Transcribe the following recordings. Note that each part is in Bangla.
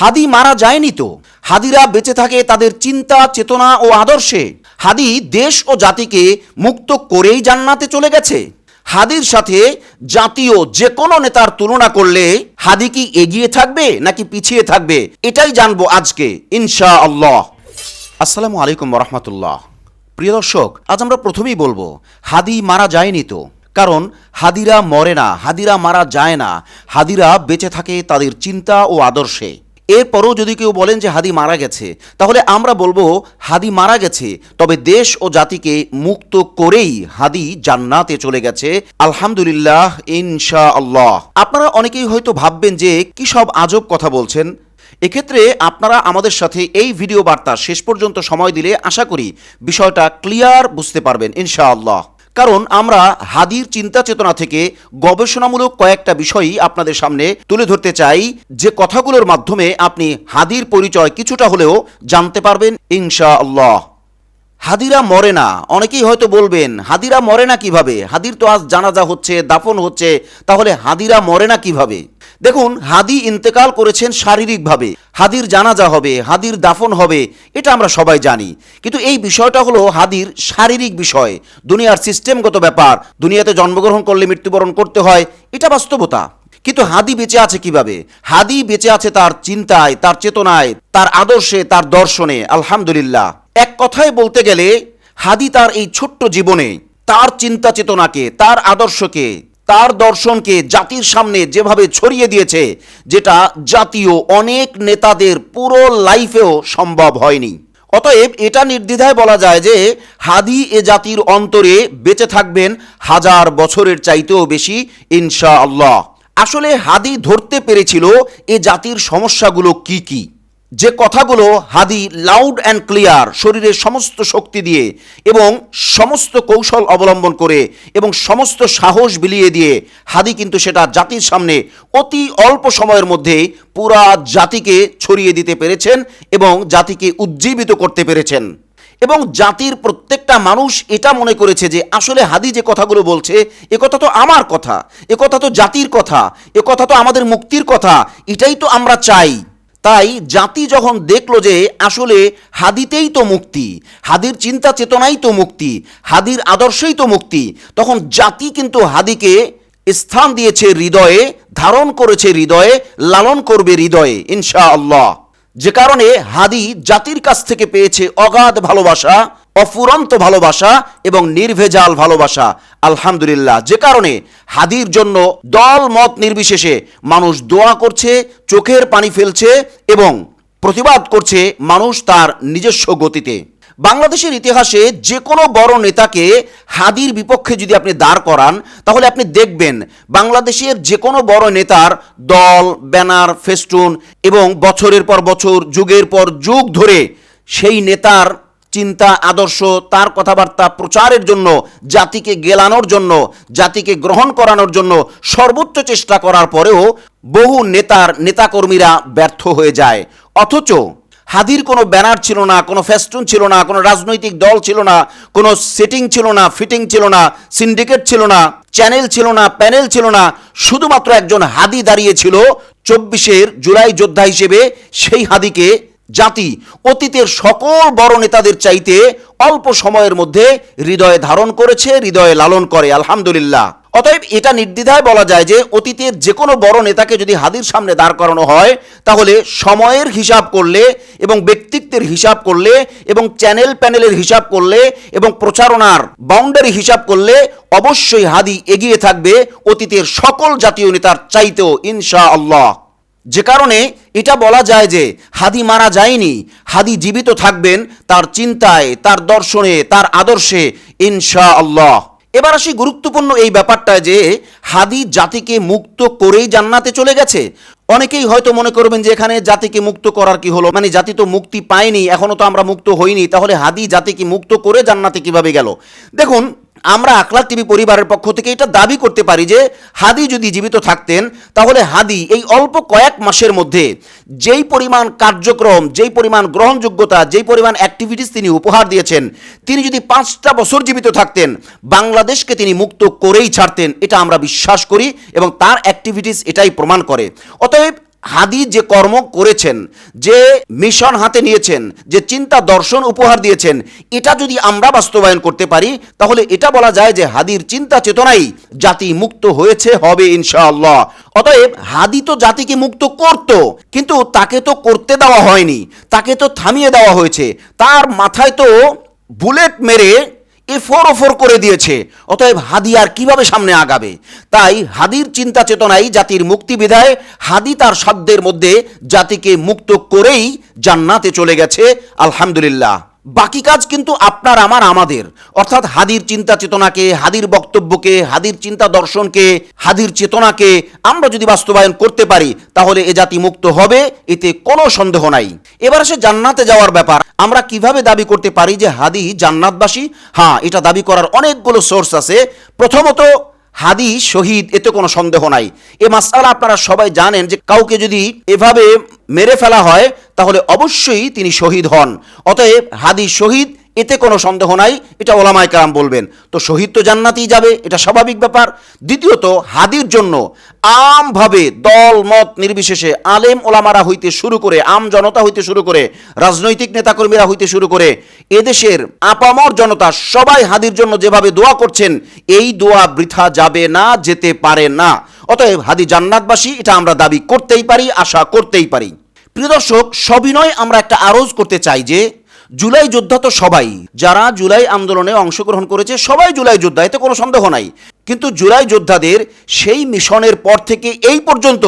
হাদি মারা যায়নি তো। হাদিরা বেঁচে থাকে তাদের চিন্তা, চেতনা ও আদর্শে। হাদি দেশ ও জাতিকে মুক্ত করেই জান্নাতে চলে গেছে। হাদির সাথে জাতীয় যে কোনো নেতার তুলনা করলে হাদি কি এগিয়ে থাকবে নাকি পিছিয়ে থাকবে, এটাই জানব আজকে ইনশা আল্লাহ আসসালামু আলাইকুম রহমতুল্লাহ প্রিয় দর্শক, আজ আমরা প্রথমেই বলব, হাদি মারা যায়নি তো। কারণ হাদিরা মরে না, হাদিরা মারা যায় না। হাদিরা বেঁচে থাকে তাদের চিন্তা ও আদর্শে। এরপরও যদি কেউ বলেন যে হাদি মারা গেছে, তাহলে আমরা বলব হাদি মারা গেছে, তবে দেশ ও জাতিকে মুক্ত করেই হাদি জান্নাতে চলে গেছে। আলহামদুলিল্লাহ ইনশা আল্লাহ আপনারা অনেকেই হয়তো ভাববেন যে কি সব আজব কথা বলছেন। এক্ষেত্রে আপনারা আমাদের সাথে এই ভিডিও বার্তা শেষ পর্যন্ত সময় দিলে আশা করি বিষয়টা ক্লিয়ার বুঝতে পারবেন, ইনশাআল্লাহ। কারণ আমরা হাদির চিন্তা চেতনা থেকে গবেষণামূলক কয়েকটা বিষয়ই আপনাদের সামনে তুলে ধরতে চাই। যে কথাগুলোর মাধ্যমে আপনি হাদির পরিচয় কিছুটা হলেও জানতে পারবেন ইনশা আল্লাহ হাদিরা মরে না। অনেকেই হয়তো বলবেন, হাদিরা মরে না কীভাবে? হাদির তো আজ জানাজা হচ্ছে, দাফন হচ্ছে, তাহলে হাদিরা মরে না কীভাবে? দেখুন, হাদি ইন্তেকাল করেছেন শারীরিকভাবে। হাদির জানাজা হবে, হাদির দাফন হবে, এটা আমরা সবাই জানি। কিন্তু এই বিষয়টা হলো হাদির শারীরিক বিষয়। দুনিয়ার সিস্টেমগত ব্যাপার, দুনিয়াতে জন্মগ্রহণ করলে মৃত্যুবরণ করতে হয়, এটা বাস্তবতা। কিন্তু হাদি বেঁচে আছে কীভাবে? হাদি বেঁচে আছে তার চিন্তায়, তার চেতনায়, তার আদর্শে, তার দর্শনে, আলহামদুলিল্লাহ। এক কথায় বলতে গেলে, হাদি তার এই ছোট্ট জীবনে, তার চিন্তা চেতনাকে তার আদর্শকে তার দর্শনকে জাতির সামনে যেভাবে ছড়িয়ে দিয়েছে, যেটা জাতীয় অনেক নেতাদের পুরো লাইফেও সম্ভব হয়নি। অতএব এটা নির্দ্বিধায় বলা যায় যে, হাদি এ জাতির অন্তরে বেঁচে থাকবেন হাজার বছরের চাইতেও বেশি ইনশা আল্লাহ আসলে হাদি ধরতে পেরেছিল এ জাতির সমস্যাগুলো কি কি? যে কথাগুলো হাদি লাউড অ্যান্ড ক্লিয়ার শরীরের সমস্ত শক্তি দিয়ে এবং সমস্ত কৌশল অবলম্বন করে এবং সমস্ত সাহস বিলিয়ে দিয়ে হাদি কিন্তু সেটা জাতির সামনে অতি অল্প সময়ের মধ্যে পুরা জাতিকে ছড়িয়ে দিতে পেরেছেন এবং জাতিকে উজ্জীবিত করতে পেরেছেন। এবং জাতির প্রত্যেকটা মানুষ এটা মনে করেছে যে আসলে হাদি যে কথাগুলো বলছে, এ কথা তো আমার কথা, এ কথা তো জাতির কথা, এ কথা তো আমাদের মুক্তির কথা, এটাই তো আমরা চাই। তাই জাতি যখন দেখল যে আসলে হাদিতেই তো মুক্তি, হাদির চিন্তা চেতনাই তো মুক্তি, হাদির আদর্শেই তো মুক্তি, তখন জাতি কিন্তু হাদিকে স্থান দিয়েছে হৃদয়ে, ধারণ করেছে হৃদয়ে, লালন করবে হৃদয়ে ইনশা আল্লাহ যে কারণে হাদি জাতির কাছ থেকে পেয়েছে অগাধ ভালোবাসা অফুরন্ত ভালোবাসা এবং নির্ভেজাল ভালোবাসা, আলহামদুলিল্লাহ। যে কারণে হাদির জন্য দল মত নির্বিশেষে মানুষ দোয়া করছে, চোখের পানি ফেলছে এবং প্রতিবাদ করছে মানুষ তার নিজস্ব গতিতে। বাংলাদেশের ইতিহাসে যে কোনো বড় নেতাকে হাদির বিপক্ষে যদি আপনি দাঁড় করান, তাহলে আপনি দেখবেন বাংলাদেশের যে কোনো বড় নেতার দল, ব্যানার, ফেস্টুন এবং বছরের পর বছর, যুগের পর যুগ ধরে সেই নেতার চিন্তা, আদর্শ, তার কথাবার্তা প্রচারের জন্য, জাতিকে গেলানোর জন্য, জাতিকে গ্রহণ করানোর জন্য সর্বোচ্চ চেষ্টা করার পরেও বহু নেতার নেতাকর্মীরা ব্যর্থ হয়ে যায়। অথচ হাদির কোনো ব্যানার ছিল না, কোনো ফেস্টুন ছিল না, কোনো রাজনৈতিক দল ছিল না, কোনো সেটিং ছিল না, ফিটিং ছিল না, সিন্ডিকেট ছিল না, চ্যানেল ছিল না, প্যানেল ছিল না, শুধুমাত্র একজন হাদি দাঁড়িয়েছিল চব্বিশের জুলাই যোদ্ধা হিসেবে, সেই হাদিকে জাতি, অতীতের সকল বড় নেতাদের চাইতে অল্প সময়ের মধ্যে হৃদয়ে ধারণ করেছে, হৃদয়ে লালন করে, আলহামদুলিল্লাহ। অতএব এটা নির্দ্বিধায় বলা যায় যে, অতীতের যে কোনো বড় নেতাকে যদি হাদির সামনে দাঁড় করানো হয়, তাহলে সময়ের হিসাব করলে এবং ব্যক্তিত্বের হিসাব করলে এবং চ্যানেল প্যানেলের হিসাব করলে এবং প্রচারণার বাউন্ডারি হিসাব করলে অবশ্যই হাদি এগিয়ে থাকবে অতীতের সকল জাতীয় নেতার চাইতেও ইনশা আল্লাহ যে কারণে এটা বলা যায় যে হাদি মারা যায়নি, হাদি জীবিত থাকবেন তার চিন্তায়, তার দর্শনে, তার আদর্শে ইনশা আল্লাহ এবার আসি গুরুত্বপূর্ণ এই ব্যাপারটা যে হাদি জাতিকে মুক্ত করেই জান্নাতে চলে গেছে। অনেকেই হয়তো মনে করবেন যে এখানে জাতিকে মুক্ত করার কি হলো? মানে জাতি তো মুক্তি পায়নি, এখনও তো আমরা মুক্ত হইনি, তাহলে হাদি জাতিকে মুক্ত করে জান্নাতে কীভাবে গেল? দেখুন আমরা আকলাক টিভি পরিবারের পক্ষ থেকে এটা দাবি করতে পারি যে হাদি যদি জীবিত থাকতেন, তাহলে হাদি এই অল্প কয়েক মাসের মধ্যে যেই পরিমাণ কার্যক্রম, যেই পরিমাণ গ্রহণযোগ্যতা, যেই পরিমাণ অ্যাক্টিভিটিস তিনি উপহার দিয়েছেন, তিনি যদি পাঁচটা বছর জীবিত থাকতেন, বাংলাদেশকে তিনি মুক্ত করেই ছাড়তেন, এটা আমরা বিশ্বাস করি এবং তার অ্যাক্টিভিটিস এটাই প্রমাণ করে। অতএব হাদি যে কর্ম করেছেন, যে মিশন হাতে নিয়েছেন, যে চিন্তা দর্শন উপহার দিয়েছেন, এটা যদি আমরা বাস্তবায়ন করতে পারি, তাহলে এটা বলা যায় যে হাদির চিন্তা চেতনাই জাতি মুক্ত হয়েছে, হবে ইনশাআল্লাহ। অতএব হাদি তো জাতিকে মুক্ত করত, কিন্তু তাকে তো করতে দেওয়া হয়নি, তাকে তো থামিয়ে দেওয়া হয়েছে। তার মাথায় তো বুলেট মেরে এফোর ওফোর করে দিয়েছে। অতএব হাদি আর কীভাবে সামনে আগাবে? তাই হাদির চিন্তা চেতনাই জাতির মুক্তি বিধায় হাদি তার সাধ্যের মধ্যে জাতিকে মুক্ত করেই জান্নাতে চলে গেছে। আলহামদুলিল্লাহ। বাকি কাজ কিন্তু আপনার, আমার, আমাদের। অর্থাৎ হাদির চিন্তা চেতনাকে, হাদির বক্তব্যকে, হাদির চিন্তা দর্শনকে, হাদির চেতনাকে আমরা যদি বাস্তবায়ন করতে পারি, তাহলে এ জাতি মুক্ত হবে, এতে কোনো সন্দেহ নাই। এবার আসে জান্নাতে যাওয়ার ব্যাপার। আমরা কীভাবে দাবি করতে পারি যে হাদি জান্নাতবাসী? হ্যাঁ এটা দাবি করার অনেকগুলো সোর্স আছে। প্রথমত, হাদি শহীদ, এতে কোনো সন্দেহ নাই। এ মাসালা আপনারা সবাই জানেন যে কাউকে যদি এভাবে মেরে ফেলা হয়, তাহলে অবশ্যই তিনি শহীদ হন। অতএব হাদি শহীদ, এতে কোনো সন্দেহ নাই, এটা ওলামায় কারাম বলবেন। তো শহীদ তো জান্নাতেই যাবে, এটা স্বাভাবিক ব্যাপার। দ্বিতীয়ত, হাদির জন্য আমভাবে দল, মত নির্বিশেষে আলেম ওলামারা হইতে শুরু করে, আম জনতা হইতে শুরু করে, রাজনৈতিক নেতাকর্মীরা হইতে শুরু করে, এদেশের আপামর জনতা সবাই হাদির জন্য যেভাবে দোয়া করছেন, এই দোয়া বৃথা যাবে না, যেতে পারে না। অতএব হাদি জান্নাতবাসী, এটা আমরা দাবি করতেই পারি, আশা করতেই পারি। প্রিয় দর্শক, সবিনয় আমরা একটা আরজ করতে চাই যে, জুলাই যোদ্ধা তো সবাই, যারা জুলাই আন্দোলনে অংশগ্রহণ করেছে, সবাই জুলাই যোদ্ধা, এতে কোনো সন্দেহ নাই। কিন্তু জুলাই যোদ্ধাদের সেই মিশনের পর থেকে এই পর্যন্ত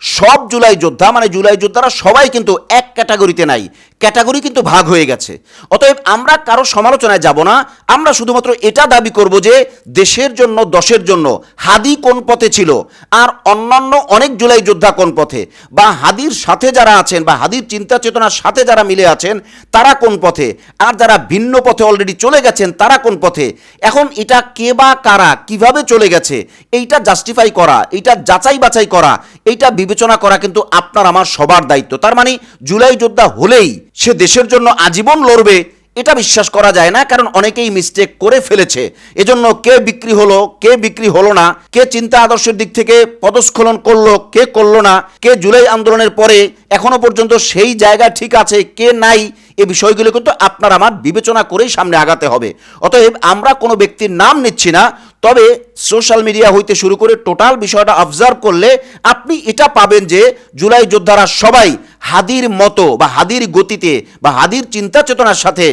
সব জুলাই যোদ্ধা মানে জুলাই যোদ্ধারা সবাই কিন্তু এক ক্যাটাগরিতে নাই। ক্যাটাগরি কিন্তু ভাগ হয়ে গেছে। অতএব আমরা কারও সমালোচনায় যাব না। আমরা শুধুমাত্র এটা দাবি করব যে দেশের জন্য, দশের জন্য হাদি কোন পথে ছিল আর অন্যান্য অনেক জুলাই যোদ্ধা কোন পথে? বা হাদির সাথে যারা আছেন বা হাদির চিন্তা চেতনার সাথে যারা মিলে আছেন, তারা কোন পথে? আর যারা ভিন্ন পথে অলরেডি চলে গেছেন, তারা কোন পথে? এখন এটা কে বা কারা কীভাবে চলে গেছে, এইটা জাস্টিফাই করা, এইটা যাচাই বাছাই করা এইটা বিবেচনা করা কিন্তু আপনার, আমার সবার দায়িত্ব। তার মানে জুলাই যোদ্ধা হলেই সে দেশের জন্য আজীবন লড়বে, এটা বিশ্বাস করা যায় না, কারণ অনেকেই মিস্টেক করে ফেলেছে। এজন্য কে বিক্রি হলো, কে বিক্রি হলো না, কে চিন্তা আদর্শের দিক থেকে পদস্খলন করল, কে করল না, কে জুলাই আন্দোলনের পরে এখনও পর্যন্ত সেই জায়গা ঠিক আছে, কে নাই এই বিষয়গুলো কিন্তু আপনার আমার বিবেচনা করেই সামনে আগাতে হবে। অতএব আমরা কোনো ব্যক্তির নাম নিচ্ছি না, তবে সোশ্যাল মিডিয়া হইতে শুরু করে টোটাল বিষয়টা অবজার্ভ করলে আপনি এটা পাবেন যে জুলাই যোদ্ধারা সবাই হাদির মতো বা হাদির গতিতে বা হাদির চিন্তা চেতনার সাথে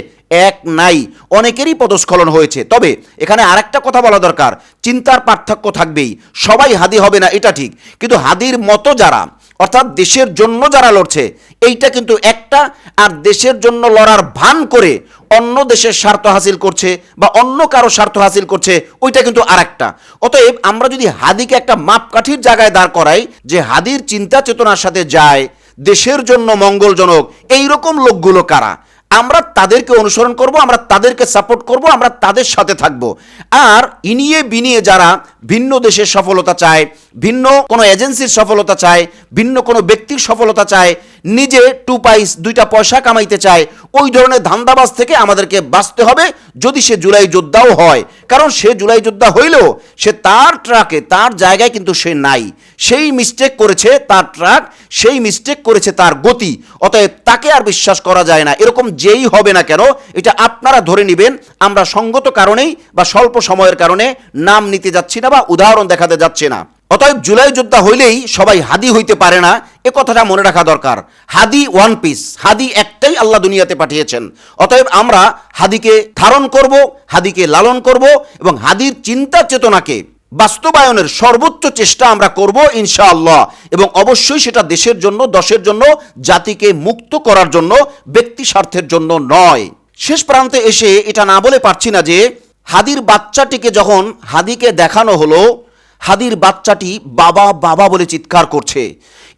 এক নাই। অনেকেরই পদস্খলন হয়েছে। তবে এখানে আরেকটা কথা বলা দরকার, চিন্তার পার্থক্য থাকবেই। সবাই হাদি হবে না, এটা ঠিক। কিন্তু হাদির মতো যারা অর্থাৎ দেশের জন্য যারা লড়ছে, এইটা কিন্তু একটা, আর দেশের জন্য লড়ার ভান করে অন্য দেশের স্বার্থ হাসিল করছে বা অন্য কারও স্বার্থ হাসিল করছে, ওইটা কিন্তু আর একটা অতএব আমরা যদি হাদিকে একটা মাপকাঠির জায়গায় দাঁড় করাই, যে হাদির চিন্তা চেতনার সাথে যায়, দেশের জন্য মঙ্গলজনক, এইরকম লোকগুলো কারা? আমরা তাদেরকে অনুসরণ করব, আমরা তাদেরকে সাপোর্ট করব, আমরা তাদের সাথে থাকব। আর ইনিয়ে বিনিয়ে যারা ভিন্ন দেশের সফলতা চায়, ভিন্ন কোনো এজেন্সির সফলতা চায়, ভিন্ন কোনো ব্যক্তির সফলতা চায় নিজে টু পাইস দুইটা পয়সা কামাইতে চায়। ওই ধরনের ধান্দাবাজ থেকে আমাদেরকে বাঁচতে হবে যদি সে জুলাই যোদ্ধাও হয়। কারণ সে জুলাই যোদ্ধা হইলেও সে তার ট্রাকে, তার জায়গায় কিন্তু সে নাই। সেই মিস্টেক করেছে তার ট্রাক, সেই মিস্টেক করেছে তার গতি। অতএব তাকে আর বিশ্বাস করা যায় না। এরকম যেই হবে না কেন, এটা আপনারা ধরে নেবেন। আমরা সঙ্গত কারণেই বা স্বল্প সময়ের কারণে নাম নিতে যাচ্ছি না বা উদাহরণ দেখাতে যাচ্ছে না। অতএব জুলাই যোদ্ধা হইলেই সবাই হাদি হইতে পারে না, এ কথাটা মনে রাখা দরকার। হাদি ওয়ান পিস হাদি একটাই আল্লাহ দুনিয়াতে পাঠিয়েছেন। অতএব আমরা হাদিকে ধারণ করব, হাদিকে লালন করব এবং হাদির চিন্তা চেতনাকে বাস্তবায়নের সর্বোচ্চ চেষ্টা আমরা করব ইনশাআল্লাহ। এবং অবশ্যই সেটা দেশের জন্য, দশের জন্য, জাতিকে মুক্ত করার জন্য, ব্যক্তি স্বার্থের জন্য নয়। শেষ প্রান্তে এসে এটা না বলে পারছি না যে হাদির বাচ্চাটিকে যখন হাদিকে দেখানো হলো হাদির বাচ্চাটি বাবা বাবা বলে চিৎকার করছে।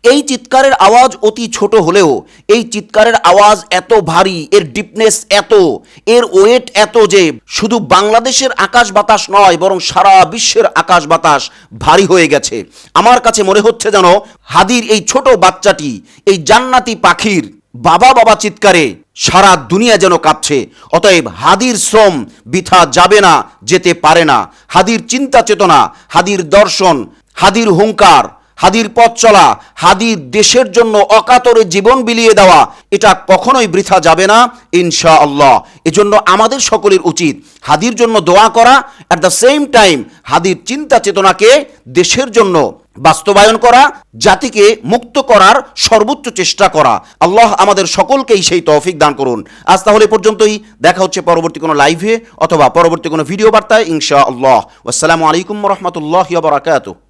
এই চিৎকারের আওয়াজ অতি ছোট হলেও, এই চিৎকারের আওয়াজ এত ভারী, এর ডিপনেস এত, এর ওয়েট এত যে শুধু বাংলাদেশের আকাশ বাতাস নয়, বরং সারা বিশ্বের আকাশ বাতাস ভারী হয়ে গেছে। আমার কাছে মনে হচ্ছে যেন হাদির এই ছোট বাচ্চাটি, এই জান্নাতি পাখির বাবা বাবা চিৎকারে সারা দুনিয়া যেন কাঁপছে। অতএব হাদির শ্রম বৃথা যাবে না, যেতে পারে না। হাদির চিন্তা চেতনা, হাদির দর্শন, হাদির হুঙ্কার হাদির পথ চলা, হাদির দেশের জন্য অকাতরে জীবন বিলিয়ে দেওয়া, এটা কখনোই বৃথা যাবে না ইনশা আল্লাহ এজন্য আমাদের সকলের উচিত হাদির জন্য দোয়া করা অ্যাট দ্য সেম টাইম হাদির চিন্তা চেতনাকে দেশের জন্য বাস্তবায়ন করা, জাতিকে মুক্ত করার সর্বোচ্চ চেষ্টা করা। আল্লাহ আমাদের সকলকেই সেই তৌফিক দান করুন। আজ তাহলে পর্যন্তই। দেখা হচ্ছে পরবর্তী কোনো লাইভে অথবা পরবর্তী কোনো ভিডিও বার্তায় ইনশা আল্লাহ আসসালামু আলাইকুম রহমতুল্লাহ বারাকাতুহ।